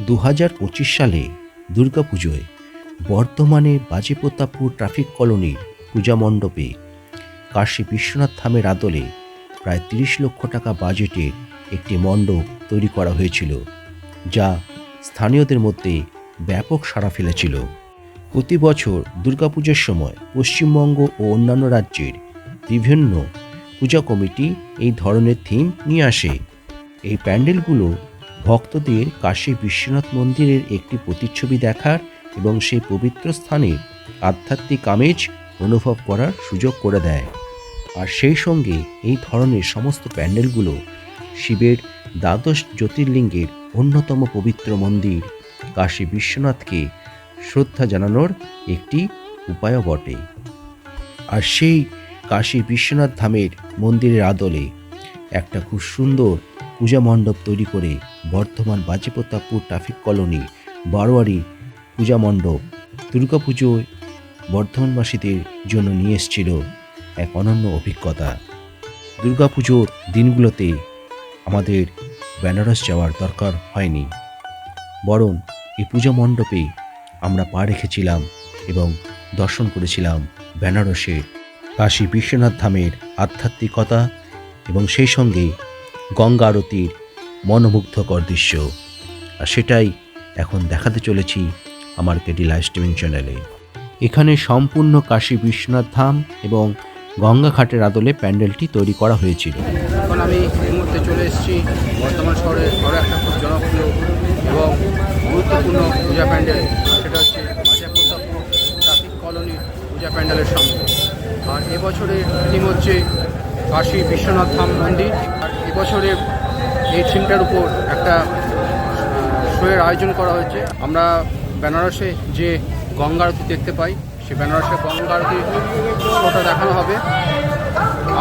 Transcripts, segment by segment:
দু হাজার পঁচিশ সালে দুর্গাপুজোয় বর্ধমানে বাজেপ্রতাপপুর ট্রাফিক কলোনির পূজা মণ্ডপে কাশী বিশ্বনাথ থামের আদলে প্রায় তিরিশ লক্ষ টাকা বাজেটের একটি মণ্ডপ তৈরি করা হয়েছিল, যা স্থানীয়দের মধ্যে ব্যাপক সাড়া ফেলেছিল। প্রতি বছর দুর্গাপুজোর সময় পশ্চিমবঙ্গ ও অন্যান্য রাজ্যের বিভিন্ন পূজা কমিটি এই ধরনের থিম নিয়ে আসে। এই প্যান্ডেলগুলো ভক্তদের কাশী বিশ্বনাথ মন্দিরের একটি প্রতিচ্ছবি দেখার এবং সেই পবিত্র স্থানে আধ্যাত্মিক আমেজ অনুভব করার সুযোগ করে দেয়। আর সেই সঙ্গে এই ধরনের সমস্ত প্যান্ডেলগুলো শিবের দ্বাদশ জ্যোতির্লিঙ্গের অন্যতম পবিত্র মন্দির কাশী বিশ্বনাথকে শ্রদ্ধা জানানোর একটি উপায়ও বটে। আর সেই কাশী বিশ্বনাথ ধামের মন্দিরের আদলে একটা খুব সুন্দর পূজা মণ্ডপ তৈরি করে বর্ধমান বাজেপ্রতাপপুর ট্রাফিক কলোনি, বারোয়ারি পূজা মণ্ডপ দুর্গাপুজোয় বর্ধমানবাসীদের জন্য নিয়ে এসেছিল এক অনন্য অভিজ্ঞতা। দুর্গাপুজোর দিনগুলোতে আমাদের বেনারস যাওয়ার দরকার হয়নি। বরং এই পূজা মণ্ডপে আমরা পা রেখেছিলাম এবং দর্শন করেছিলাম বেনারসের কাশী বিশ্বনাথ ধামের আধ্যাত্মিকতা এবং সেই সঙ্গে গঙ্গা আরতির মনোমুগ্ধকর দৃশ্য। আর সেটাই এখন দেখাতে চলেছি আমার কেডি লাইভ স্ট্রিমিং চ্যানেলে। এখানে সম্পূর্ণ কাশী বিশ্বনাথ ধাম এবং গঙ্গা ঘাটের আদলে প্যান্ডেলটি তৈরি করা হয়েছিল। এখন আমি এই মুহূর্তে চলে এসেছি বর্তমান শহরের আরও একটা খুব জনপ্রিয় এবং গুরুত্বপূর্ণ পূজা প্যান্ডেল। সেটা হচ্ছে ট্রাফিক কলোনির পূজা প্যান্ডেলের সামনে। আর এবছরের থিম হচ্ছে কাশী বিশ্বনাথ ধাম মন্দির। আর এবছরের এই থিমটার উপর একটা শোয়ের আয়োজন করা হয়েছে। আমরা বেনারসে যে গঙ্গা আরতি দেখতে পাই সে বেনারসে গঙ্গা আরতি শোটা দেখানো হবে।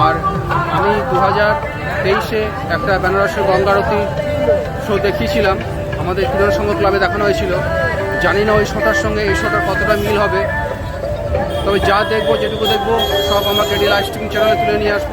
আর আমি দু হাজার তেইশে একটা বেনারসের গঙ্গারতি শো দেখিয়েছিলাম। আমাদের কিরণ সংঘ ক্লাবে দেখানো হয়েছিল। জানি না ওই শোটার সঙ্গে এই শোটার কতটা মিল হবে। তবে যা দেখব, যেটুকু দেখব, সব আমাকে কেডি লাইভ স্ট্রিম চ্যানেলে তুলে নিয়ে আসব।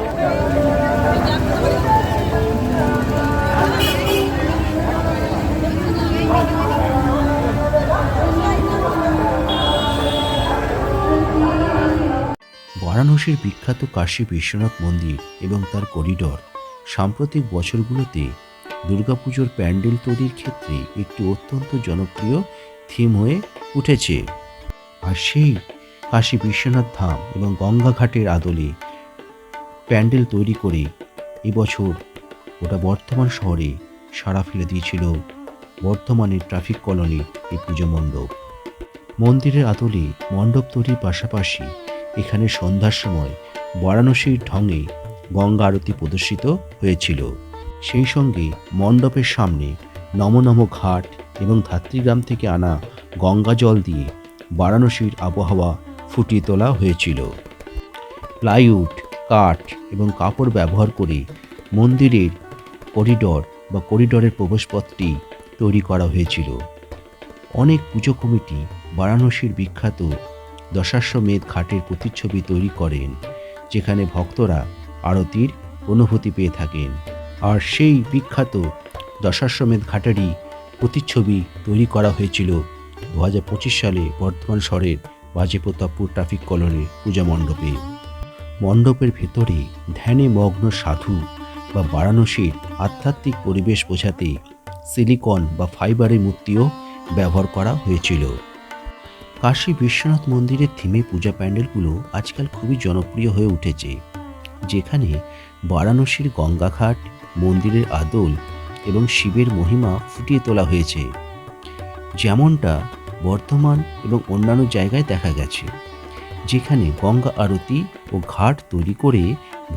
বারাণসীর বিখ্যাত কাশী বিশ্বনাথ মন্দির এবং তার করিডর, সাম্প্রতিক বছরগুলোতে দুর্গাপুজোর প্যান্ডেল তৈরির ক্ষেত্রে একটি অত্যন্ত জনপ্রিয় থিম হয়ে উঠেছে। আর সেই কাশী বিশ্বনাথ ধাম এবং গঙ্গাঘাটের আদলে প্যান্ডেল তৈরি করে এবছর ওটা বর্ধমান শহরে সাড়া ফেলে দিয়েছিল বর্ধমানের ট্রাফিক কলোনির এই পুজো মণ্ডপ। মন্দিরের আদলে মণ্ডপ তৈরির পাশাপাশি এখানে সন্ধ্যার সময় বারাণসীর ঢঙে গঙ্গা আরতি প্রদর্শিত হয়েছিল। সেই সঙ্গে মণ্ডপের সামনে নমনম ঘাট এবং ধাত্রীগ্রাম থেকে আনা গঙ্গা জল দিয়ে বারাণসীর আবহাওয়া ফুটিয়ে তোলা হয়েছিল। প্লাইউড, কাঠ এবং কাপড় ব্যবহার করে মন্দিরের করিডর বা করিডরের প্রবেশপথটি তৈরি করা হয়েছিল। অনেক পুজো কমিটি বারাণসীর বিখ্যাত দশাশ্বমেধ ঘাটের প্রতিচ্ছবি তৈরি করেন, যেখানে ভক্তরা আরতির অনুভূতি পেয়ে থাকেন। আর সেই বিখ্যাত দশাশ্বমেধ ঘাটেরই প্রতিচ্ছবি তৈরি করা হয়েছিল দু হাজার পঁচিশ সালে বর্ধমান শহরের বাজেপ্রতাপপুর ট্রাফিক কলোনির পূজা মণ্ডপে। মণ্ডপের ভেতরে ধ্যানে মগ্ন সাধু বা বারাণসীর আধ্যাত্মিক পরিবেশ বোঝাতে সিলিকন বা ফাইবারের মূর্তিও ব্যবহার করা হয়েছিল। কাশী বিশ্বনাথ মন্দিরের থিমে পূজা প্যান্ডেলগুলো আজকাল খুবই জনপ্রিয় হয়ে উঠেছে, যেখানে বারাণসীর গঙ্গাঘাট, মন্দিরের আদল এবং শিবের মহিমা ফুটিয়ে তোলা হয়েছে। যেমনটা বর্ধমান এবং অন্যান্য জায়গায় দেখা গেছে, যেখানে গঙ্গা আরতি ও ঘাট তৈরি করে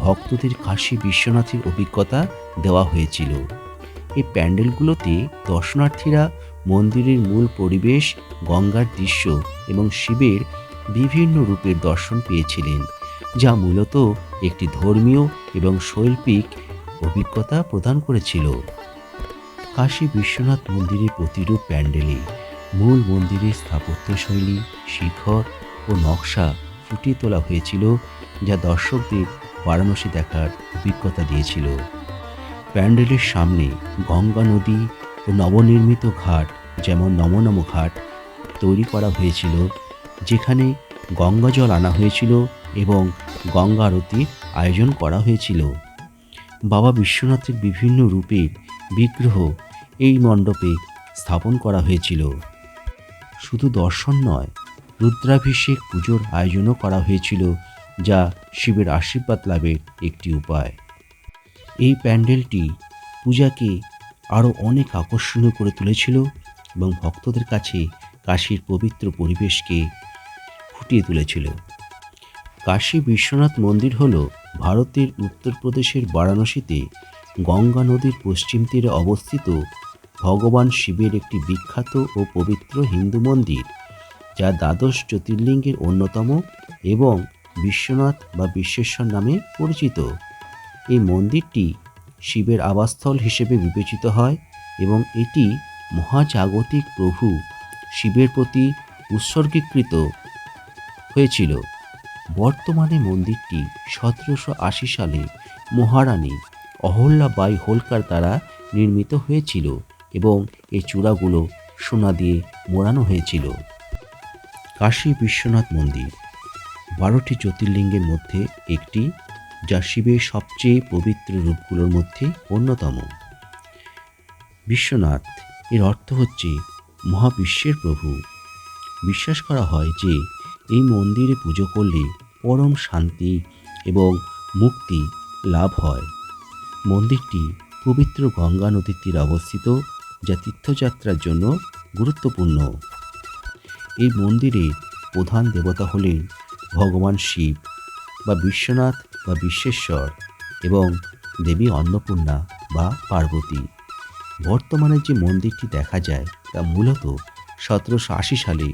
ভক্তদের কাশী বিশ্বনাথের অভিজ্ঞতা দেওয়া হয়েছিল। এই প্যান্ডেলগুলোতে দর্শনার্থীরা মন্দিরের মূল পরিবেশ, গঙ্গার দৃশ্য এবং শিবের বিভিন্ন রূপের দর্শন পেয়েছিলেন, যা মূলত একটি ধর্মীয় এবং শৈল্পিক অভিজ্ঞতা প্রদান করেছিল। কাশী বিশ্বনাথ মন্দিরের প্রতিরূপ প্যান্ডেলে মূল মন্দিরের স্থাপত্যশৈলী, শিখর ও নকশা ফুটিয়ে তোলা হয়েছিল, যা দর্শকদের বারাণসী দেখার অভিজ্ঞতা দিয়েছিল। প্যান্ডেলের সামনে গঙ্গা নদী নবনির্মিত ঘাট, যেমন নমনম ঘাট, তৈরি করা হয়েছিল, যেখানে গঙ্গা জল আনা হয়েছিল এবং গঙ্গা আরতির আয়োজন করা হয়েছিল। বাবা বিশ্বনাথের বিভিন্ন রূপের বিগ্রহ এই মণ্ডপে স্থাপন করা হয়েছিল। শুধু দর্শন নয়, রুদ্রাভিষেক পুজোর আয়োজনও করা হয়েছিল, যা শিবের আশীর্বাদ লাভের একটি উপায়। এই প্যান্ডেলটি পূজাকে আরও অনেক আকর্ষণীয় করে তুলেছিল এবং ভক্তদের কাছে কাশীর পবিত্র পরিবেশকে ফুটিয়ে তুলেছিল। কাশী বিশ্বনাথ মন্দির হল ভারতের উত্তরপ্রদেশের বারাণসীতে গঙ্গা নদীর পশ্চিম তীরে অবস্থিত ভগবান শিবের একটি বিখ্যাত ও পবিত্র হিন্দু মন্দির, যা দ্বাদশ জ্যোতির্লিঙ্গের অন্যতম এবং বিশ্বনাথ বা বিশ্বেশ্বর নামে পরিচিত। এই মন্দিরটি শিবের আবাসস্থল হিসেবে বিবেচিত হয় এবং এটি মহাজাগতিক প্রভু শিবের প্রতি উৎসর্গীকৃত হয়েছিল। বর্তমানে মন্দিরটি সতেরোশো আশি সালে মহারানী অহল্যাবাই হোলকার দ্বারা নির্মিত হয়েছিল এবং এই চূড়াগুলো সোনা দিয়ে মোড়ানো হয়েছিল। কাশী বিশ্বনাথ মন্দির, বারোটি জ্যোতির্লিঙ্গের মধ্যে একটি যা শিবের সবচেয়ে পবিত্র রূপগুলোর মধ্যে অন্যতম। বিশ্বনাথ, এর অর্থ হচ্ছে মহাবিশ্বের প্রভু। বিশ্বাস করা হয় যে, এই মন্দিরে পুজো করলে পরম শান্তি এবং মুক্তি লাভ হয়। মন্দিরটি পবিত্র গঙ্গা নদীর তীরে অবস্থিত, যা তীর্থযাত্রার জন্য গুরুত্বপূর্ণ। এই মন্দিরে প্রধান দেবতা হলেন ভগবান শিব বা বিশ্বনাথ বা বিশ্বেশ্বর এবং দেবী অন্নপূর্ণা বা পার্বতী। বর্তমানে যে মন্দিরটি দেখা যায় তা মূলত সতেরোশো আশি সালে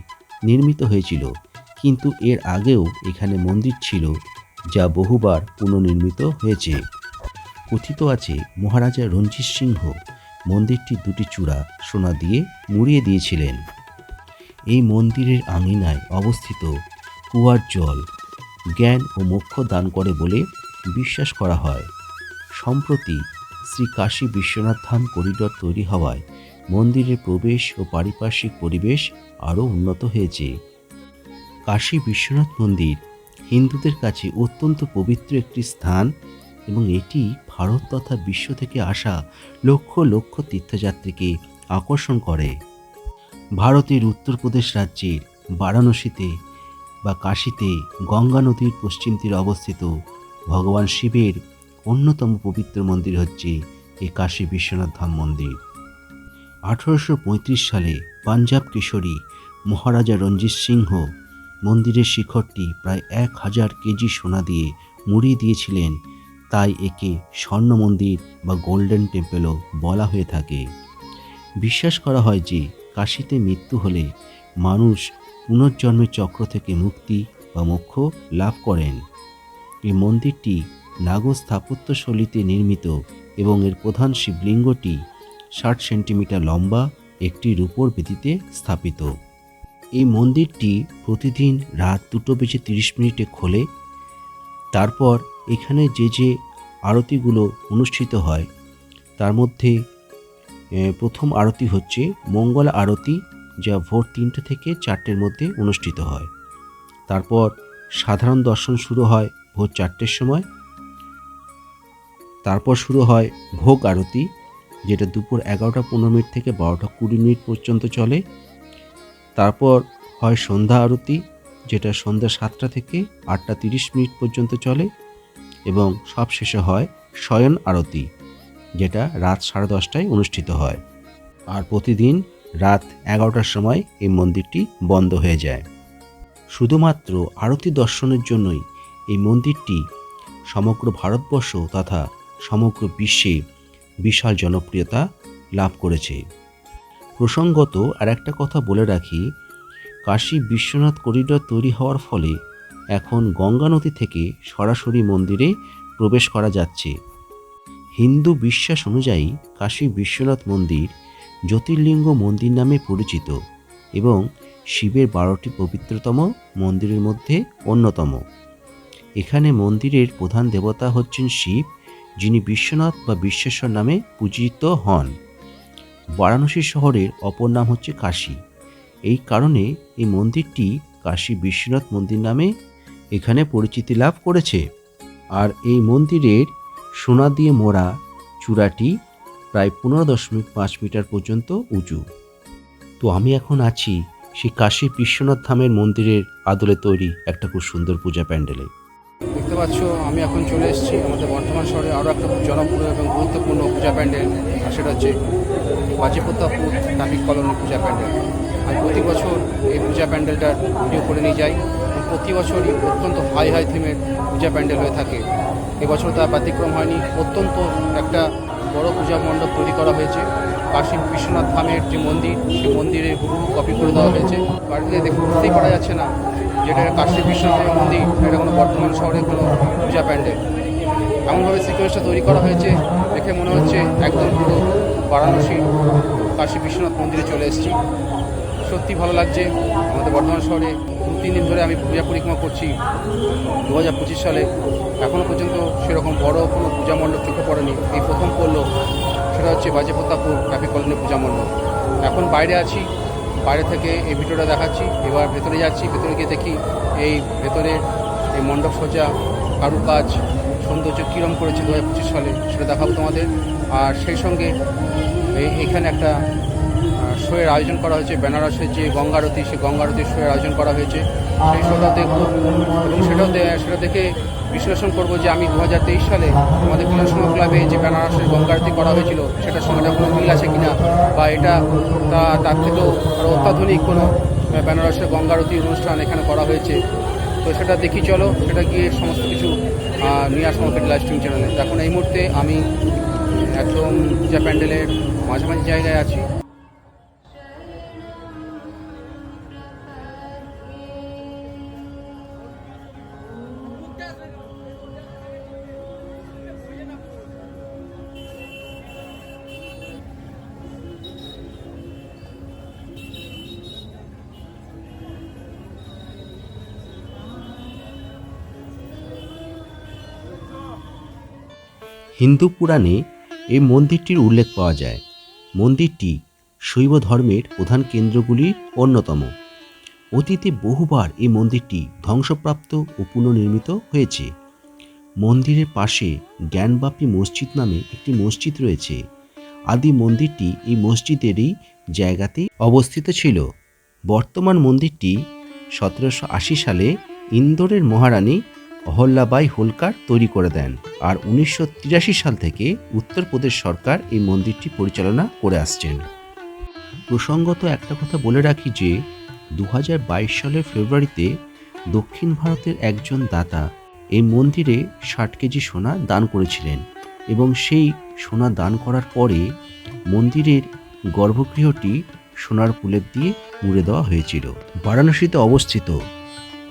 নির্মিত হয়েছিল, কিন্তু এর আগেও এখানে মন্দির ছিল যা বহুবার পুনর্নির্মিত হয়েছে। কথিত আছে, মহারাজা রঞ্জিত সিংহ মন্দিরটি দুটি চূড়া সোনা দিয়ে মুড়িয়ে দিয়েছিলেন। এই মন্দিরের আঙিনায় অবস্থিত কুয়ার জল জ্ঞান ও মোক্ষ দান করে বলে বিশ্বাস করা হয়। সম্প্রতি শ্রী কাশী বিশ্বনাথ ধাম করিডর তৈরি হওয়ায় মন্দিরের প্রবেশ ও পারিপার্শ্বিক পরিবেশ আরও উন্নত হয়েছে। কাশী বিশ্বনাথ মন্দির হিন্দুদের কাছে অত্যন্ত পবিত্র একটি স্থান এবং এটি ভারত তথা বিশ্ব থেকে আসা লক্ষ লক্ষ তীর্থযাত্রীকে আকর্ষণ করে। ভারতের উত্তরপ্রদেশ রাজ্যের বারাণসীতে বা কাশীতে গঙ্গা নদীর পশ্চিম তীরে অবস্থিত ভগবান শিবের অন্যতম পবিত্র মন্দির হচ্ছে এই কাশী বিশ্বনাথ ধাম মন্দির। আঠারোশো পঁয়ত্রিশ সালে পাঞ্জাব কিশোরী মহারাজা রঞ্জিত সিংহ মন্দিরের শিখরটি প্রায় এক হাজার কেজি সোনা দিয়ে মুড়িয়ে দিয়েছিলেন, তাই একে স্বর্ণ মন্দির বা গোল্ডেন টেম্পেলও বলা হয়ে থাকে। বিশ্বাস করা হয় যে কাশীতে মৃত্যু হলে মানুষ পুনর্জন্মের চক্র থেকে মুক্তি বা মোক্ষ লাভ করেন। এই মন্দিরটি নাগর স্থাপত্যশৈলীতে নির্মিত এবং এর প্রধান শিবলিঙ্গটি ষাট সেন্টিমিটার লম্বা, একটি রূপোর বেদিতে স্থাপিত। এই মন্দিরটি প্রতিদিন রাত দুটো বেজে তিরিশ মিনিটে খোলে। তারপর এখানে যে যে আরতিগুলো অনুষ্ঠিত হয়, তার মধ্যে প্রথম আরতি হচ্ছে মঙ্গল আরতি যা ভোর তিনটে থেকে চারটের মধ্যে অনুষ্ঠিত হয়। তারপর সাধারণ দর্শন শুরু হয় ভোর চারটের সময়। তারপর শুরু হয় ভোগ আরতি, যেটা দুপুর এগারোটা পনেরো মিনিট থেকে বারোটা কুড়ি মিনিট পর্যন্ত চলে। তারপর হয় সন্ধ্যা আরতি, যেটা সন্ধ্যা সাতটা থেকে আটটা তিরিশ মিনিট পর্যন্ত চলে এবং সব শেষে হয় শয়ন আরতি, যেটা রাত সাড়ে দশটায় অনুষ্ঠিত হয়। আর প্রতিদিন রাত এগারোটার সময় এই মন্দিরটি বন্ধ হয়ে যায়। শুধুমাত্র আরতি দর্শনের জন্যই এই মন্দিরটি সমগ্র ভারতবর্ষ তথা সমগ্র বিশ্বে বিশাল জনপ্রিয়তা লাভ করেছে। প্রসঙ্গত আর একটা কথা বলে রাখি, কাশী বিশ্বনাথ করিডর তৈরি হওয়ার ফলে এখন গঙ্গা নদী থেকে সরাসরি মন্দিরে প্রবেশ করা যাচ্ছে। হিন্দু বিশ্বাস অনুযায়ী কাশী বিশ্বনাথ মন্দির জ্যোতির্লিঙ্গ মন্দির নামে পরিচিত এবং শিবের বারোটি পবিত্রতম মন্দিরের মধ্যে অন্যতম। এখানে মন্দিরের প্রধান দেবতা হচ্ছেন শিব, যিনি বিশ্বনাথ বা বিশ্বেশ্বর নামে পূজিত হন। বারাণসী শহরের অপর নাম হচ্ছে কাশী। এই কারণে এই মন্দিরটি কাশী বিশ্বনাথ মন্দির নামে এখানে পরিচিতি লাভ করেছে। আর এই মন্দিরের সোনা দিয়ে মোড়া চূড়াটি প্রায় পনেরো দশমিক পাঁচ মিটার পর্যন্ত উঁচু। তো আমি এখন আছি সেই কাশী বিশ্বনাথ ধামের মন্দিরের আদলে তৈরি একটা খুব সুন্দর পূজা প্যান্ডেলে। দেখতে পাচ্ছ, আমি এখন চলে এসেছি আমাদের বর্তমান শহরে আরও একটা খুব জনপ্রিয় এবং গুরুত্বপূর্ণ পূজা প্যান্ডেল, আর সেটা হচ্ছে বাজিপ্রতাপুর ট্রাফিক কলোনি পূজা প্যান্ডেল। আমি প্রতি বছর এই পূজা প্যান্ডেলটার ভিডিও করে নিয়ে যাই প্রতি বছরই অত্যন্ত হাই হাই থিমের পূজা প্যান্ডেল হয়ে থাকে। এবছর তার ব্যতিক্রম হয়নি, অত্যন্ত একটা বড় পূজা মণ্ডপ তৈরি করা হয়েছে। কাশী বিশ্বনাথ ধামের যে মন্দির সেই মন্দিরের হুবহু কপি করে দেওয়া হয়েছে। বাড়িতে দেখে বুঝতেই পারা যাচ্ছে না যেটা কাশী বিশ্বনাথের মন্দির এটা কোনো বর্তমান শহরে কোনো পূজা প্যান্ডেল। এমনভাবে সিকোয়েন্সটা তৈরি করা হয়েছে, দেখে মনে হচ্ছে একদম পুরো বারাণসী কাশী বিশ্বনাথ মন্দিরে চলে এসেছি। সত্যি ভালো লাগছে, আমাদের বর্তমান শহরে তিন দিন ধরে আমি পূজা পরিক্রমা করছি দু হাজার পঁচিশ সালে। এখনও পর্যন্ত সেরকম বড় কোনো পূজা মণ্ডপ চোখে পড়েনি। এই প্রথম পড়ল সেটা হচ্ছে বাজেপ্রতাপুর ট্রাফিক কলোনি পূজা মণ্ডপ। এখন বাইরে আছি, বাইরে থেকে এই ভিডিওটা দেখাচ্ছি, এবার ভেতরে যাচ্ছি, ভেতরে গিয়ে দেখি এই ভেতরে এই মণ্ডপ সজ্জা কারুকাজ, সৌন্দর্য কীরম করেছে দু হাজার পঁচিশ সালে, সেটা দেখাবো তোমাদের। আর সেই সঙ্গে এখানে একটা শোয়ের আয়োজন করা হয়েছে বেনারসের যে গঙ্গারতি, সেই গঙ্গারতির শোয়ের আয়োজন করা হয়েছে। সেই দেখব এবং সেটাও সেটা দেখে বিশ্লেষণ করব যে আমি দু হাজার তেইশ সালে আমাদের বিধানসভা ক্লাবে যে বেনারসের গঙ্গারতি করা হয়েছিল, সেটার এটা কোনো মিল আছে কিনা বা এটা তা, তার থেকেও আরও অত্যাধুনিক কোনো বেনারসের গঙ্গারতি অনুষ্ঠান এখানে করা হয়েছে। তো সেটা দেখি চলো, সেটা গিয়ে সমস্ত কিছু নিয়ে আসব আমাকে লাইভ স্ট্রিম চ্যানেলে। এখন এই মুহূর্তে আমি একদম পূজা প্যান্ডেলের মাঝামাঝি জায়গায় আছি। হিন্দু পুরাণে এই মন্দিরটির উল্লেখ পাওয়া যায়। মন্দিরটি শৈব ধর্মের প্রধান কেন্দ্রগুলির অন্যতম। অতীতে বহুবার এই মন্দিরটি ধ্বংসপ্রাপ্ত ও পুনর্নির্মিত হয়েছে। মন্দিরের পাশে জ্ঞানবাপী মসজিদ নামে একটি মসজিদ রয়েছে। আদি মন্দিরটি এই মসজিদেরই জায়গাতে অবস্থিত ছিল। বর্তমান মন্দিরটি সতেরোশো আশি সালে ইন্দোরের মহারানী অহল্যাবাই হোলকার তৈরি করে দেন আর উনিশশো তিরাশি সাল থেকে উত্তরপ্রদেশ সরকার এই মন্দিরটি পরিচালনা করে আসছেন। প্রসঙ্গত একটা কথা বলে রাখি যে দু হাজার বাইশ সালের ফেব্রুয়ারিতে দক্ষিণ ভারতের একজন দাতা এই মন্দিরে ষাট কেজি সোনা দান করেছিলেন এবং সেই সোনা দান করার পরে মন্দিরের গর্ভগৃহটি সোনার পুলের দিয়ে মুড়ে দেওয়া হয়েছিল। বারাণসীতে অবস্থিত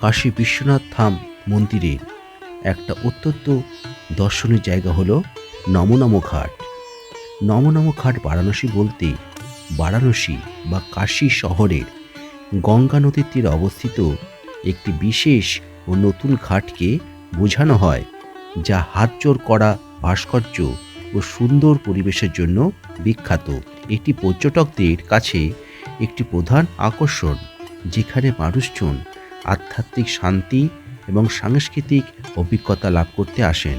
কাশী বিশ্বনাথ ধাম মন্দিরের একটা অত্যন্ত দর্শনের জায়গা হলো নমনম ঘাট। নমনম ঘাট বারাণসী বলতে বারাণসী বা কাশী শহরের গঙ্গা নদীর তীরে অবস্থিত একটি বিশেষ ও নতুন ঘাটকে বোঝানো হয়, যা হাতজোর করা ভাস্কর্য ও সুন্দর পরিবেশের জন্য বিখ্যাত। এটি পর্যটকদের কাছে একটি প্রধান আকর্ষণ, যেখানে মানুষজন আধ্যাত্মিক শান্তি এবং সাংস্কৃতিক অভিজ্ঞতা লাভ করতে আসেন।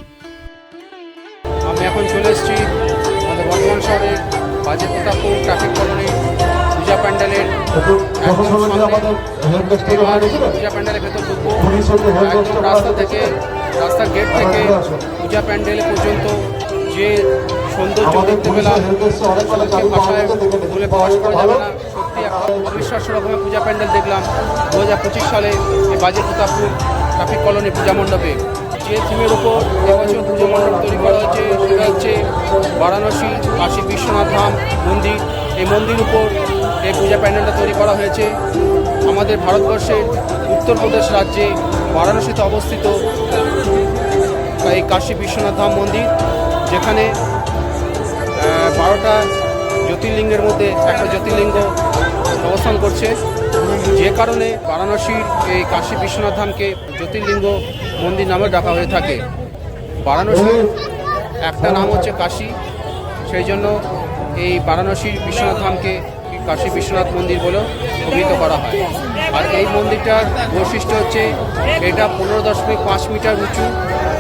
আমি এখন চলে এসেছি আমাদের বর্তমান শহরে বাজেপ্রতাপুর ট্রাফিক কলোনি পূজা প্যান্ডেলের পূজা প্যান্ডেলের ভেতর ঢুকবো। একদম রাস্তা থেকে রাস্তার গেট থেকে পূজা প্যান্ডেল পর্যন্ত যে সৌন্দর্য দেখতে পেলাম ভাষায় বলে প্রকাশ করা যাবে না। সত্যি অবিশ্বাস্য রকমের পূজা প্যান্ডেল দেখলাম। দু হাজার পঁচিশ সালে এই বাজে প্রতাপপুর ট্রাফিক কলোনি পূজা মণ্ডপে। যে থিমের উপর এবছর পুজো মণ্ডপ তৈরি করা হচ্ছে, সেটা হচ্ছে বারাণসী, কাশী বিশ্বনাথ ধাম মন্দির। এই মন্দির উপর এই পূজা প্যান্ডেলটা তৈরি করা হয়েছে। আমাদের ভারতবর্ষের উত্তরপ্রদেশ রাজ্যে বারাণসীতে অবস্থিত এই কাশী বিশ্বনাথ ধাম মন্দির, যেখানে বারোটা জ্যোতির্লিঙ্গের মধ্যে একটা জ্যোতির্লিঙ্গ অবস্থান করছে। যে কারণে বারাণসীর এই কাশী বিশ্বনাথ ধামকে জ্যোতির্লিঙ্গ মন্দির নামে ডাকা হয়ে থাকে। বারাণসীর একটা নাম হচ্ছে কাশী। সেই জন্য এই বারাণসীর বিশ্বনাথ ধামকে কাশী বিশ্বনাথ মন্দির বলেও অভিহিত করা হয়। আর এই মন্দিরটার বৈশিষ্ট্য হচ্ছে, এটা পনেরো দশমিক পাঁচ মিটার উঁচু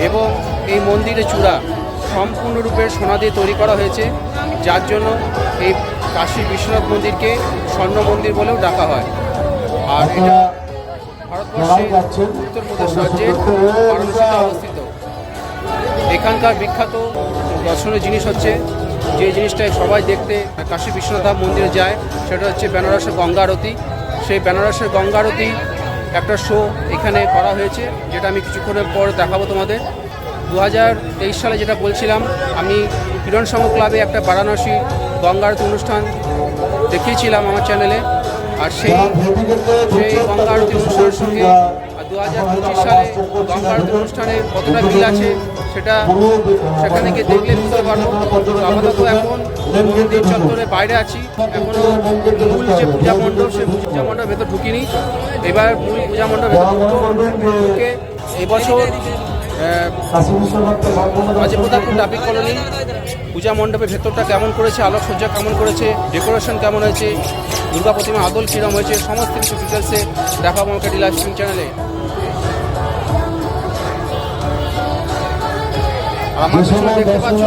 এবং এই মন্দিরের চূড়া সম্পূর্ণরূপে সোনা দিয়ে তৈরি করা হয়েছে। যার জন্য এই কাশী বিশ্বনাথ মন্দিরকে স্বর্ণ মন্দির বলেও ডাকা হয়। আর এটা ভারতবর্ষের উত্তরপ্রদেশ রাজ্যের বারাণসীতে অবস্থিত। এখানকার বিখ্যাত দর্শনীয় জিনিস হচ্ছে যে জিনিসটাই সবাই দেখতে কাশী বিশ্বনাথ মন্দিরে যায় সেটা হচ্ছে বেনারসের গঙ্গা আরতি। সেই বেনারসের গঙ্গা আরতি একটা শো এখানে করা হয়েছে যেটা আমি কিছুক্ষণের পর দেখাবো তোমাদের। দু তেইশ সালে যেটা বলছিলাম আমি কিরণ সংঘ ক্লাবে একটা বারাণসী গঙ্গা আরতি অনুষ্ঠান দেখিয়েছিলাম আমার চ্যানেলে। আর সেই সেই গঙ্গা আরতি অনুষ্ঠানের সঙ্গে দু হাজার পঁচিশ সালে গঙ্গা আরতি অনুষ্ঠানে কতটা মিল আছে সেটা সেখানে গিয়ে দেখলে বুঝতে পারব। আমরা তো এখন মন্দির চত্বরে বাইরে আছি। এখনও মূল যে পূজা মণ্ডপ সেই পূজা মণ্ডপ ভেতর ঢুকিনি। এবার মূল পূজা মণ্ডপ ভেতর ঢুকে এবছর রাজপ্রতাপপুর ট্রাফিক কলোনি পূজা মণ্ডপের ভেতরটা কেমন করেছে? আলোকসজ্জা কেমন করেছে? ডেকোরেশন কেমন হয়েছে? দুর্গা প্রতিমা আদল কিরম হয়েছে? সমস্ত কিছু ডিটেলসে দেখাবো আমাকে লাইভ স্ট্রিম চ্যানেলে আমার পিছনে দেখতে পাচ্ছ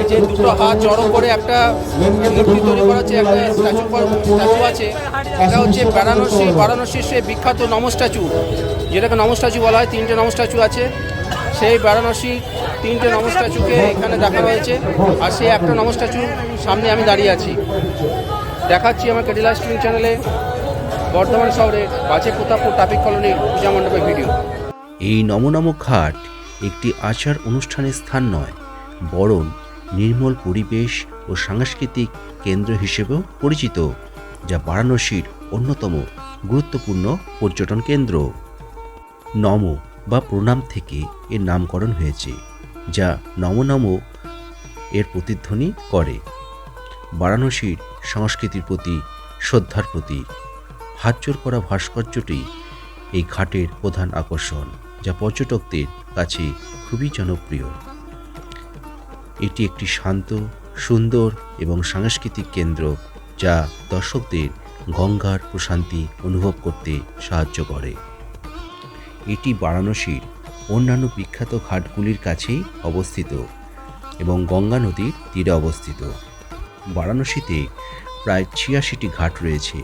এই যে দুটো হাত জড়ো করে একটা মূর্তি তৈরি করা হচ্ছে একটা স্ট্যাচু স্ট্যাচু আছে। এটা হচ্ছে বারাণসী বারাণসীর সে বিখ্যাত নম স্ট্যাচু যেটাকে নম স্ট্যাচু বলা হয় তিনটে নম স্ট্যাচু আছে। সেই বারাণসী তিনটে নম স্ট্যাচুকে এখানে দেখানো হয়েছে আর সেই একটা নম স্ট্যাচুর সামনে আমি দাঁড়িয়ে আছি। দেখাচ্ছি আমার কেডিলা স্ট্রিম চ্যানেলে বর্ধমান শহরের বাজে প্রতাপপুর ট্রাফিক কলোনির পূজা মণ্ডপের ভিডিও। এই নমনম ঘাট একটি আচার অনুষ্ঠানের স্থান নয়, বরং নির্মল পরিবেশ ও সাংস্কৃতিক কেন্দ্র হিসেবেও পরিচিত, যা বারাণসীর অন্যতম গুরুত্বপূর্ণ পর্যটন কেন্দ্র। নম বা প্রণাম থেকে এর নামকরণ হয়েছে, যা নম নম এর প্রতিধ্বনি করে। বারাণসীর সংস্কৃতির প্রতি শ্রদ্ধার প্রতি হাতজোর করা ভাস্কর্যটি এই ঘাটের প্রধান আকর্ষণ, যা পর্যটকদের কাছে খুবই জনপ্রিয়। এটি একটি শান্ত, সুন্দর এবং সাংস্কৃতিক কেন্দ্র যা দর্শকদের গঙ্গার প্রশান্তি অনুভব করতে সাহায্য করে। এটি বারাণসীর অন্যান্য বিখ্যাত ঘাটগুলির কাছেই অবস্থিত এবং গঙ্গা নদীর তীরে অবস্থিত। বারাণসীতে প্রায় ছিয়াশিটি ঘাট রয়েছে,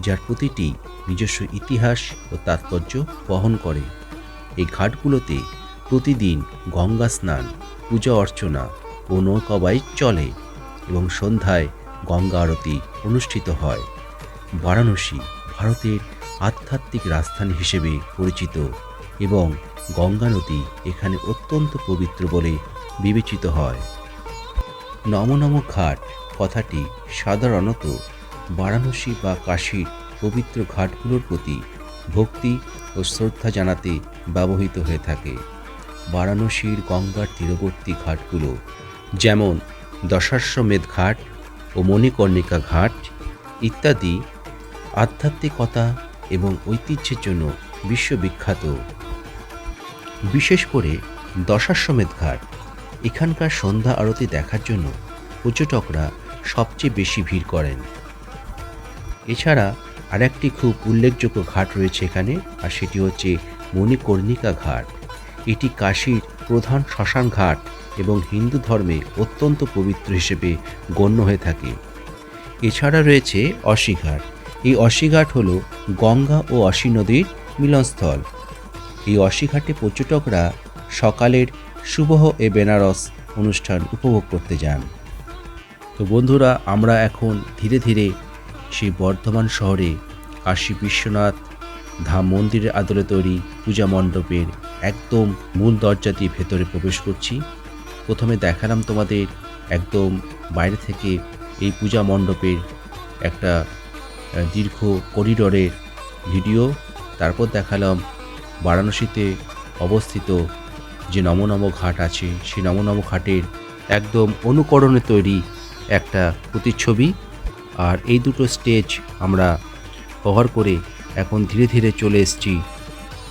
যার প্রতিটি নিজস্ব ইতিহাস ও তাৎপর্য বহন করে। এই ঘাটগুলোতে প্রতিদিন গঙ্গা স্নান, পূজা অর্চনা ও নৌকাবাই চলে এবং সন্ধ্যায় গঙ্গা আরতি অনুষ্ঠিত হয়। বারাণসী ভারতের আধ্যাত্মিক রাজধানী হিসেবে পরিচিত এবং গঙ্গা নদী এখানে অত্যন্ত পবিত্র বলে বিবেচিত হয়। নম নম ঘাট কথাটি সাধারণত বারাণসী বা কাশীর পবিত্র ঘাটগুলোর প্রতি ভক্তি ও শ্রদ্ধা জানাতে ব্যবহৃত হয়ে থাকে। বারাণসীর গঙ্গার তীরবর্তী ঘাটগুলো যেমন দশাশ্বমেধ ঘাট ও মণিকর্ণিকা ঘাট ইত্যাদি আধ্যাত্মিকতা এবং ঐতিহ্যের জন্য বিশ্ববিখ্যাত। বিশেষ করে দশাশ্বমেধ ঘাট, এখানকার সন্ধ্যা আরতি দেখার জন্য পর্যটকরা সবচেয়ে বেশি ভিড় করেন। এছাড়া আরেকটি খুব উল্লেখযোগ্য ঘাট রয়েছে এখানে, আর সেটি হচ্ছে মণিকর্ণিকা ঘাট। এটি কাশীর প্রধান শ্মশান ঘাট এবং হিন্দু ধর্মে অত্যন্ত পবিত্র হিসেবে গণ্য হয়ে থাকে। এছাড়া রয়েছে অসিঘাট এই অসিঘাট হল গঙ্গা ও অসি নদীর মিলনস্থল। এই অসিঘাটে পর্যটকরা সকালের শুভহ এ বেনারস অনুষ্ঠান উপভোগ করতে যান। তো বন্ধুরা, আমরা এখন ধীরে ধীরে সেই বর্ধমান শহরে কাশী বিশ্বনাথ ধাম মন্দিরের আদলে তৈরি পূজা মণ্ডপের একদম মূল দরজা দিয়ে ভেতরে প্রবেশ করছি। প্রথমে দেখালাম তোমাদের একদম বাইরে থেকে এই পূজা মণ্ডপের একটা দীর্ঘ করিডোরের ভিডিও। তারপর দেখালাম বারাণসীতে অবস্থিত যে নমনম ঘাট আছে, সেই নমনম ঘাটের একদম অনুকরণে তৈরি একটা প্রতিচ্ছবি। আর এই দুটো স্টেজ আমরা কভার করে এখন ধীরে ধীরে চলে এসেছি।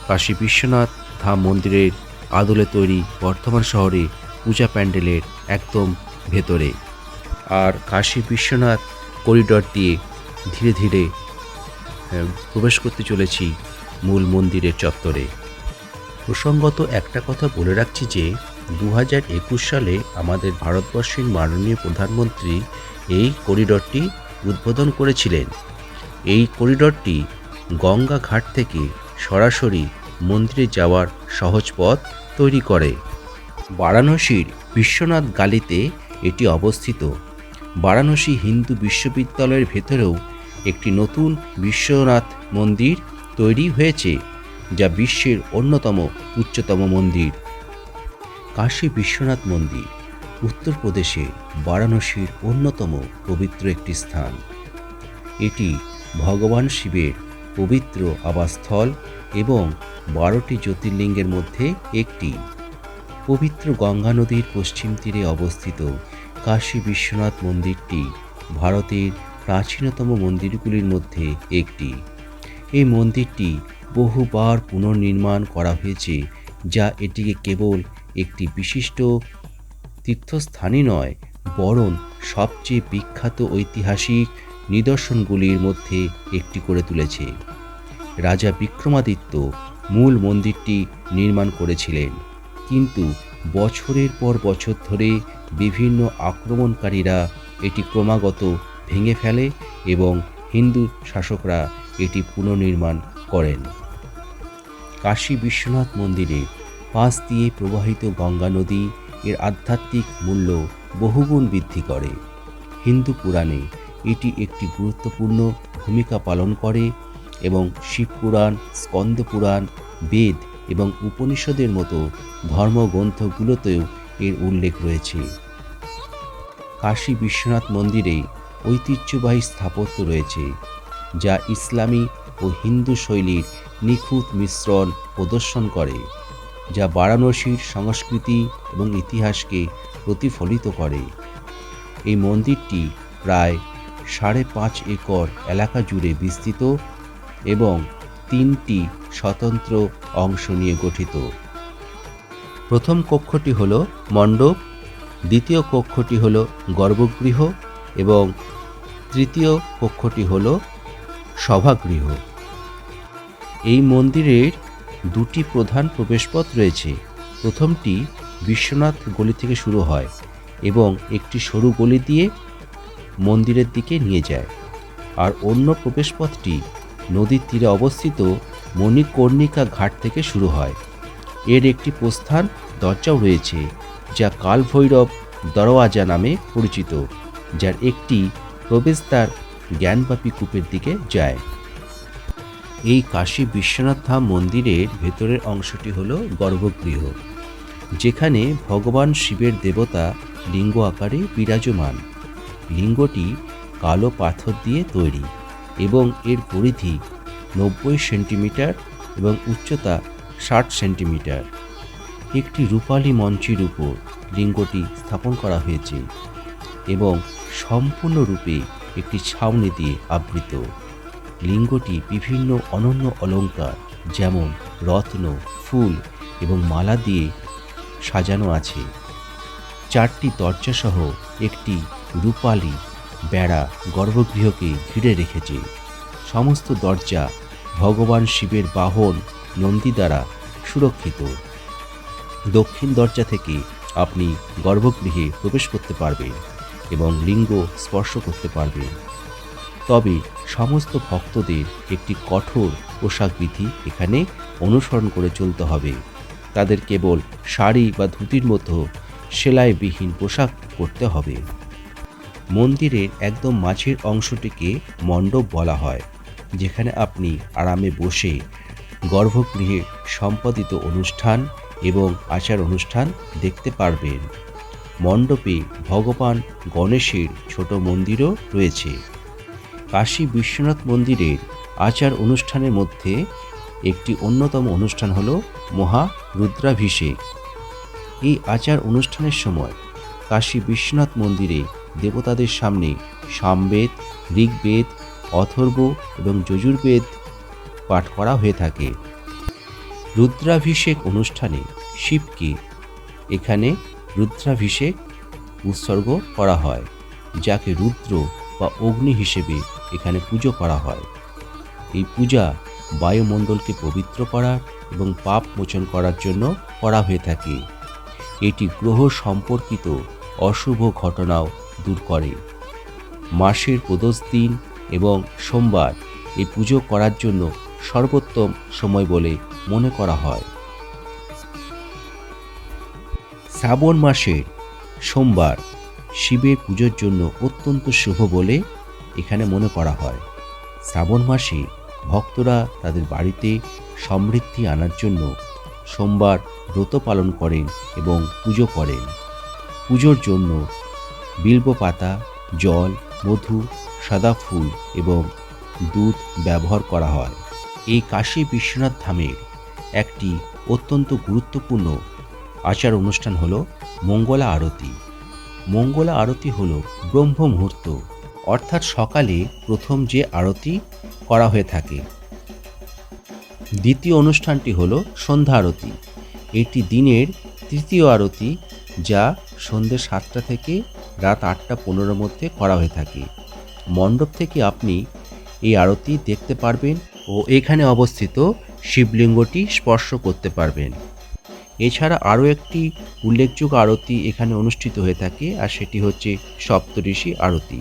কাশী বিশ্বনাথ ধাম মন্দিরের আদলে তৈরি বর্ধমান শহরে পূজা প্যান্ডেলের একদম ভেতরে। আর কাশী বিশ্বনাথ করিডর দিয়ে ধীরে ধীরে প্রবেশ করতে চলেছি মূল মন্দিরের চত্বরে। প্রসঙ্গত একটা কথা বলে রাখছি যে দু হাজার একুশ সালে আমাদের ভারতবর্ষের মাননীয় প্রধানমন্ত্রী এই করিডরটি উদ্বোধন করেছিলেন। এই করিডরটি গঙ্গা ঘাট থেকে সরাসরি মন্দিরে যাওয়ার সহজ পথ তৈরি করে। বারাণসীর বিশ্বনাথ গালিতে এটি অবস্থিত। বারাণসী হিন্দু বিশ্ববিদ্যালয়ের ভেতরেও একটি নতুন বিশ্বনাথ মন্দির তৈরি হয়েছে, যা বিশ্বের অন্যতম উচ্চতম মন্দির। কাশী বিশ্বনাথ মন্দির। উত্তরপ্রদেশে বারাণসীর অন্যতম পবিত্র একটি স্থান। এটি ভগবান শিবের পবিত্র আবাসস্থল এবং বারোটি জ্যোতির্লিঙ্গের মধ্যে একটি। পবিত্র গঙ্গা নদীর পশ্চিম তীরে অবস্থিত কাশী বিশ্বনাথ মন্দিরটি ভারতের প্রাচীনতম মন্দিরগুলির মধ্যে একটি। এই মন্দিরটি বহুবার পুনর্নির্মাণ করা হয়েছে, যা এটিকে কেবল একটি বিশিষ্ট তীর্থস্থানই নয়, বরং সবচেয়ে বিখ্যাত ঐতিহাসিক নিদর্শনগুলির মধ্যে একটি করে তুলেছে। রাজা বিক্রমাদিত্য মূল মন্দিরটি নির্মাণ করেছিলেন, কিন্তু বছরের পর বছর ধরে বিভিন্ন আক্রমণকারীরা এটি ক্রমাগত ভেঙে ফেলে এবং হিন্দু শাসকরা এটি পুনর্নির্মাণ করেন। কাশী বিশ্বনাথ মন্দিরে পাশ দিয়ে প্রবাহিত গঙ্গা নদী এর আধ্যাত্মিক মূল্য বহুগুণ বৃদ্ধি করে। হিন্দু পুরাণে এটি একটি গুরুত্বপূর্ণ ভূমিকা পালন করে এবং শিবপুরাণ স্কন্দপুরাণ বেদ এবং উপনিষদের মতো ধর্মগ্রন্থগুলোতেও এর উল্লেখ রয়েছে। কাশী বিশ্বনাথ মন্দিরে ঐতিহ্যবাহী স্থাপত্য রয়েছে, যা ইসলামী ও হিন্দু শৈলীর নিখুঁত মিশ্রণ প্রদর্শন করে। যা বারাণসীর সংস্কৃতি এবং ইতিহাসকে প্রতিফলিত করে। এই মন্দিরটি প্রায় সাড়ে পাঁচ একর এলাকা জুড়ে বিস্তৃত এবং তিনটি স্বতন্ত্র অংশ নিয়ে গঠিত। প্রথম কক্ষটি হল মণ্ডপ, দ্বিতীয় কক্ষটি হল গর্ভগৃহ এবং তৃতীয় কক্ষটি হল সভাগৃহ। এই মন্দিরের দুটি প্রধান প্রবেশপথ রয়েছে। প্রথমটি বিশ্বনাথ গলি থেকে শুরু হয় এবং একটি সরু গলি দিয়ে মন্দিরের দিকে নিয়ে যায়। আর অন্য প্রবেশপথটি নদীর তীরে অবস্থিত মণিকর্ণিকা ঘাট থেকে শুরু হয়। এর একটি প্রস্থান দরজাও রয়েছে, যা কালভৈরব দরওয়াজা নামে পরিচিত, যার একটি প্রবেশদ্বার জ্ঞানবাপী কূপের দিকে যায়। এই কাশী বিশ্বনাথ ধাম মন্দিরের ভেতরের অংশটি হল গর্ভগৃহ, যেখানে ভগবান শিবের দেবতা লিঙ্গ আকারে বিরাজমান। লিঙ্গটি কালো পাথর দিয়ে তৈরি এবং এর পরিধি নব্বই সেন্টিমিটার এবং উচ্চতা ষাট সেন্টিমিটার। একটি রূপালী মঞ্চের উপর লিঙ্গটি স্থাপন করা হয়েছে এবং সম্পূর্ণরূপে একটি ছাউনি দিয়ে আবৃত। লিঙ্গটি বিভিন্ন অনন্য অলংকার যেমন রত্ন, ফুল এবং মালা দিয়ে সাজানো আছে। চারটি দরজাসহ একটি রূপালী বেড়া গর্ভগৃহকে ঘিরে রেখেছে। সমস্ত দরজা ভগবান শিবের বাহন নন্দী দ্বারা সুরক্ষিত। দক্ষিণ দরজা থেকে আপনি গর্ভগৃহে প্রবেশ করতে পারবেন এবং লিঙ্গ স্পর্শ করতে পারবেন। তবে সমস্ত ভক্তদের একটি কঠোর পোশাক বিধি এখানে অনুসরণ করে চলতে হবে। তাদের কেবল শাড়ি বা ধুতির মতো সেলাইবিহীন পোশাক পরতে হবে। মন্দিরের একদম মাঝের অংশটিকে মণ্ডপ বলা হয়, যেখানে আপনি আরামে বসে গর্ভগৃহে সম্পাদিত অনুষ্ঠান এবং আচার অনুষ্ঠান দেখতে পারবেন। মণ্ডপে ভগবান গণেশের ছোট মন্দিরও রয়েছে। কাশী বিশ্বনাথ মন্দিরের আচার অনুষ্ঠানের মধ্যে একটি অন্যতম অনুষ্ঠান হল মহা রুদ্রাভিষেক। এই আচার অনুষ্ঠানের সময় কাশী বিশ্বনাথ মন্দিরে দেবতাদের সামনে সামবেদ, ঋগ্বেদ, অথর্ব এবং যজুর্বেদ পাঠ করা হয়ে থাকে। রুদ্রাভিষেক অনুষ্ঠানে শিবকে এখানে রুদ্রাভিষেক উৎসর্গ করা হয়, যাকে রুদ্র বা অগ্নি হিসেবে এখানে পুজো করা হয়। এই পূজা বায়ুমণ্ডলকে পবিত্র করার এবং পাপ মোচন করার জন্য করা হয়ে থাকে। এটি গ্রহ সম্পর্কিত অশুভ ঘটনাও দূর করে। মাসের প্রদোষ দিন এবং সোমবার এই পুজো করার জন্য সর্বোত্তম সময় বলে মনে করা হয়। শ্রাবণ মাসের সোমবার শিবের পুজোর জন্য অত্যন্ত শুভ বলে এখানে মনে করা হয়। শ্রাবণ মাসে ভক্তরা তাদের বাড়িতে সমৃদ্ধি আনার জন্য সোমবার ব্রত পালন করেন এবং পুজো করেন। পুজোর জন্য বিল্ব পাতা জল, মধু, সাদা ফুল এবং দুধ ব্যবহার করা হয়। এই কাশী বিশ্বনাথ ধামের একটি অত্যন্ত গুরুত্বপূর্ণ আচার অনুষ্ঠান হল মঙ্গলা আরতি। মঙ্গলা আরতি হল ব্রহ্ম মুহূর্ত অর্থাৎ সকালে প্রথম যে আরতি করা হয়ে থাকে। দ্বিতীয় অনুষ্ঠানটি হল সন্ধ্যা আরতি। এটি দিনের তৃতীয় আরতি যা সন্ধ্যে সাতটা থেকে রাত আটটা পনেরোর মধ্যে করা হয়ে থাকে। মণ্ডপ থেকে আপনি এই আরতি দেখতে পারবেন ও এখানে অবস্থিত শিবলিঙ্গটি স্পর্শ করতে পারবেন। এছাড়া আরও একটি উল্লেখযোগ্য আরতি এখানে অনুষ্ঠিত হয়ে থাকে আর সেটি হচ্ছে সপ্তঋষি আরতি।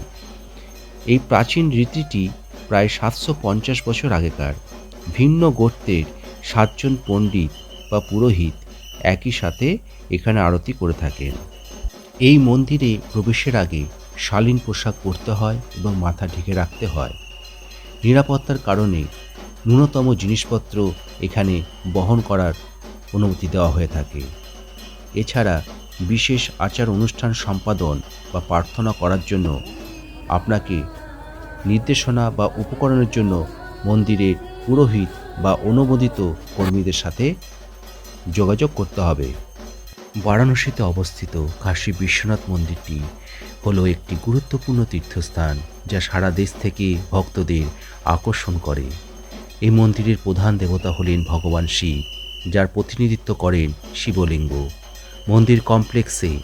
এই প্রাচীন রীতিটি প্রায় সাতশো পঞ্চাশ বছর আগেকার। ভিন্ন গোত্রের সাতজন পণ্ডিত বা পুরোহিত একই সাথে এখানে আরতি করে থাকেন। এই মন্দিরে প্রবেশের আগে শালীন পোশাক পরতে হয় এবং মাথা ঢেকে রাখতে হয়। নিরাপত্তার কারণে ন্যূনতম জিনিসপত্র এখানে বহন করার অনুমতি দেওয়া হয়ে থাকে। এছাড়া বিশেষ আচার অনুষ্ঠান সম্পাদন বা প্রার্থনা করার জন্য আপনাকে নির্দেশনা বা উপকরণের জন্য মন্দিরে পুরোহিত বা অনুমোদিত কর্মীদের সাথে যোগাযোগ করতে হবে। বারাণসীতে অবস্থিত কাশী বিশ্বনাথ মন্দিরটি হলো একটি গুরুত্বপূর্ণ তীর্থস্থান যা সারা দেশ থেকে ভক্তদের আকর্ষণ করে। এই মন্দিরের প্রধান দেবতা হলেন ভগবান শিব, যার প্রতিনিধিত্ব করেন শিবলিঙ্গ। মন্দির কমপ্লেক্সে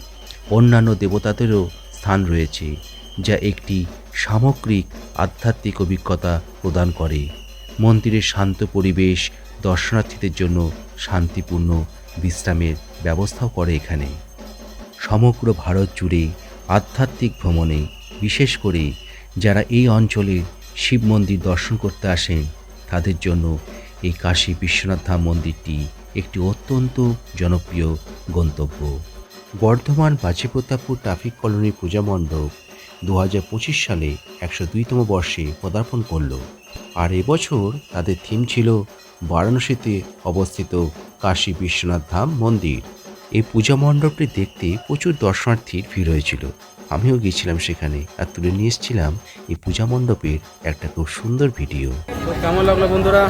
অন্যান্য দেবতাদেরও স্থান রয়েছে। যা একটি সামগ্রিক আধ্যাত্মিক অভিজ্ঞতা প্রদান করে। মন্দিরের শান্ত পরিবেশ দর্শনার্থীদের জন্য শান্তিপূর্ণ বিশ্রামের ব্যবস্থাও করে এখানে। সমগ্র ভারত জুড়ে আধ্যাত্মিক ভ্রমণে, বিশেষ করে যারা এই অঞ্চলে শিব মন্দির দর্শন করতে আসেন, তাদের জন্য এই কাশী বিশ্বনাথ ধাম মন্দিরটি একটি অত্যন্ত জনপ্রিয় গন্তব্য। বর্ধমান বাজিপ্রতাপপুর ট্রাফিক কলোনি পূজা মণ্ডপ দু হাজার পঁচিশ সালে একশো দুইতম বর্ষে পদার্পণ করল। আর এবছর তাদের থিম ছিল বারাণসীতে অবস্থিত কাশী বিশ্বনাথ ধাম মন্দির। এই পূজা মণ্ডপটি দেখতে প্রচুর দর্শনার্থীর ভিড় হয়েছিল। আমিও গিয়েছিলাম সেখানে আর তুলে নিয়ে এসেছিলাম এই পূজা মণ্ডপের একটা খুব সুন্দর ভিডিও। কেমন লাগল বন্ধুরা?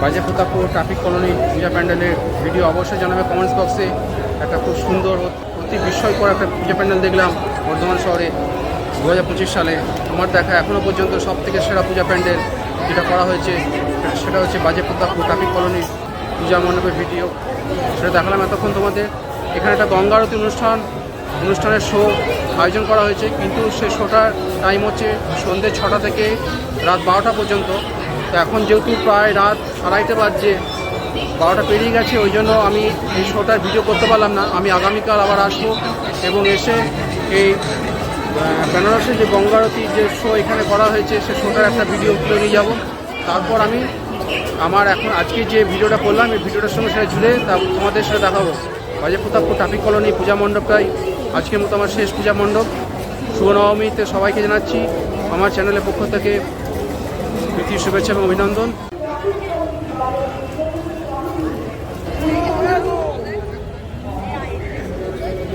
বাজে প্রতাপপুর ট্রাফিক কলোনি পূজা প্যান্ডেলের ভিডিও অবশ্যই জানাবে কমেন্টস বক্সে। একটা খুব সুন্দর অতি বিস্ময়কর একটা পূজা প্যান্ডেল দেখলাম বর্ধমান শহরে দু হাজার পঁচিশ সালে। আমার দেখা এখনও পর্যন্ত সব থেকে সেরা পূজা প্যান্ডেল যেটা করা হয়েছে, সেটা হচ্ছে বাজে প্রতাপপুর ট্রাফিক কলোনি পূজা মণ্ডপের ভিডিও। সেটা দেখালাম এতক্ষণ তোমাদের। এখানে একটা গঙ্গা আরতি অনুষ্ঠান, অনুষ্ঠানের শো আয়োজন করা হয়েছে। কিন্তু সেই শোটার টাইম হচ্ছে সন্ধ্যে ছটা থেকে রাত বারোটা পর্যন্ত। তো এখন যেহেতু প্রায় রাত আড়াইটে বাজছে বারোটা পেরিয়ে গেছে, ওই জন্য আমি এই শোটার ভিডিও করতে পারলাম না। আমি আগামীকাল আবার আসব এবং এসে এই বেনারসের যে গঙ্গারতি যে শো এখানে করা হয়েছে, সে শোটার একটা ভিডিও তুলে নিয়ে যাব। তারপর আমি আমার এখন আজকে যে ভিডিওটা করলাম, এই ভিডিওটার সঙ্গে সেটা ঝুলে তা তোমাদের সাথে দেখাবো। বাজে প্রতাপপুর ট্রাফিক কলোনি পূজা মণ্ডপটাই আজকের মতো আমার শেষ পূজা মণ্ডপ। শুভ নবমীতে সবাইকে জানাচ্ছি, আমার চ্যানেলের পক্ষ থেকে প্রীতি শুভেচ্ছা এবং অভিনন্দন।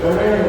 Amen.